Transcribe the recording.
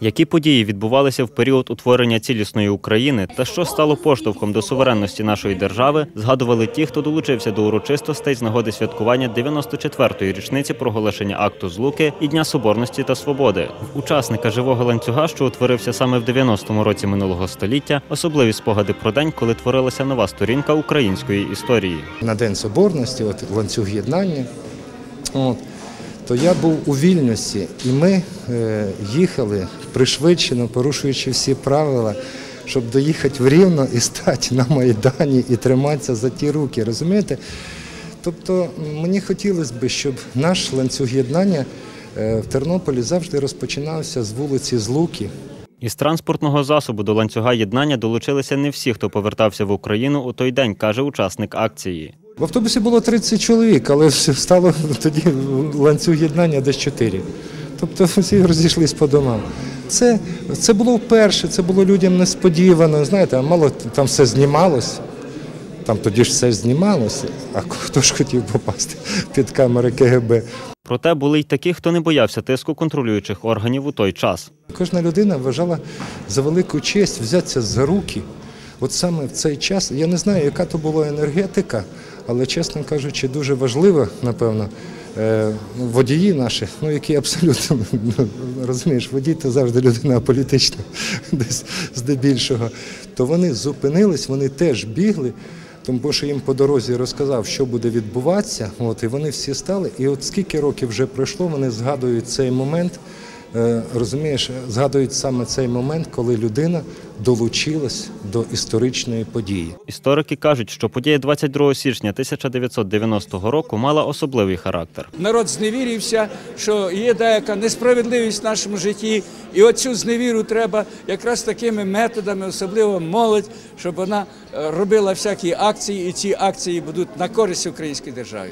Які події відбувалися в період утворення цілісної України та що стало поштовхом до суверенності нашої держави, згадували ті, хто долучився до урочистостей з нагоди святкування 94-ї річниці проголошення акту злуки і Дня Соборності та Свободи. В учасника живого ланцюга, що утворився саме в 90-му році минулого століття, особливі спогади про день, коли творилася нова сторінка української історії. на День Соборності, от ланцюг єднання. От, то я був у вільності, і ми е, їхали пришвидшено, порушуючи всі правила, щоб доїхати в Рівно і стати на Майдані і триматися за ті руки. Розумієте? Тобто мені хотілося б, щоб наш ланцюг єднання е, в Тернополі завжди розпочинався з вулиці Злуки. Із транспортного засобу до ланцюга єднання долучилися не всі, хто повертався в Україну у той день, каже учасник акції. В автобусі було 30 чоловік, але стало тоді ланцюг єднання десь 4. Тобто всі розійшлись по домам. Це, це було вперше, це було людям несподівано. Знаєте, мало там все знімалось. Там тоді ж все знімалося, а хто ж хотів попасти під камери КГБ. Проте були й такі, хто не боявся тиску контролюючих органів у той час. Кожна людина вважала за велику честь взятися за руки. От саме в цей час, я не знаю, яка то була енергетика, але, чесно кажучи, дуже важливо, напевно, е, водії наші, ну які абсолютно розумієш, водій це завжди людина аполітична, десь здебільшого, то вони зупинились, вони теж бігли. Тому що їм по дорозі розказав, що буде відбуватися, от, і вони всі стали. І от скільки років вже пройшло, вони згадують цей момент, розумієш, згадують саме цей момент, коли людина долучилась до історичної події. Історики кажуть, що подія 22 січня 1990 року мала особливий характер. Народ зневірився, що є деяка несправедливість в нашому житті, і оцю зневіру треба якраз такими методами, особливо молодь, щоб вона е, робила всякі акції, і ці акції будуть на користь українській державі.